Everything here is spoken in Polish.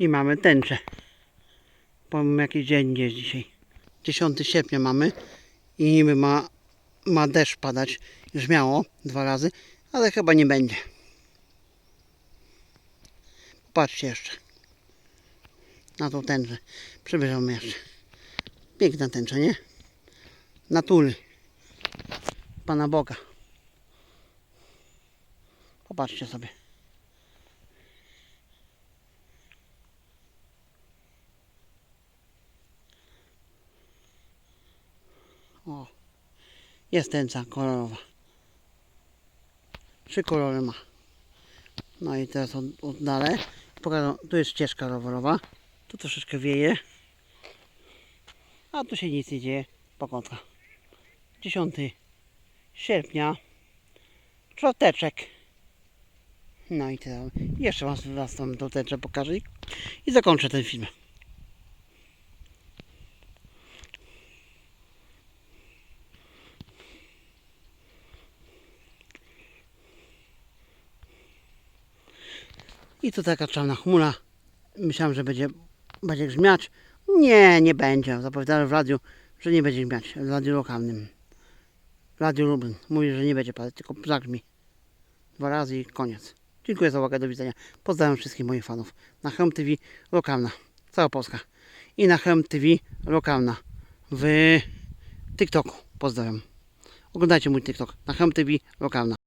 I mamy tęczę. Powiem jaki dzień jest dzisiaj. 10 sierpnia mamy i niby ma, ma deszcz padać. Już miało dwa razy, ale chyba nie będzie. Patrzcie jeszcze. Na tą tęczę. Przybierzemy jeszcze. Piękna tęcza, nie? Natury. Pana Boga. Popatrzcie sobie. O, jest tęcza kolorowa. Trzy kolory ma. No i teraz od, oddalę. Pokażę, tu jest ścieżka rowerowa. Tu troszeczkę wieje. A tu się nic nie dzieje. Pokątka. 10 sierpnia. Czwarteczek. No i tyle. Jeszcze raz, raz tą tęczę pokażę i- i zakończę ten film. I tu taka czarna chmura. Myślałem, że będzie, będzie grzmiać. Nie, nie będzie. Zapowiadałem w radiu, że nie będzie grzmiać. W radiu lokalnym. Radio Lublin. Mówi, że nie będzie padać, tylko zagrzmi. Dwa razy i koniec. Dziękuję za uwagę, do widzenia. Pozdrawiam wszystkich moich fanów. Na Helm TV lokalna. Cała Polska. I na Helm TV lokalna. W TikToku. Pozdrawiam. Oglądajcie mój TikTok. Na Helm TV lokalna.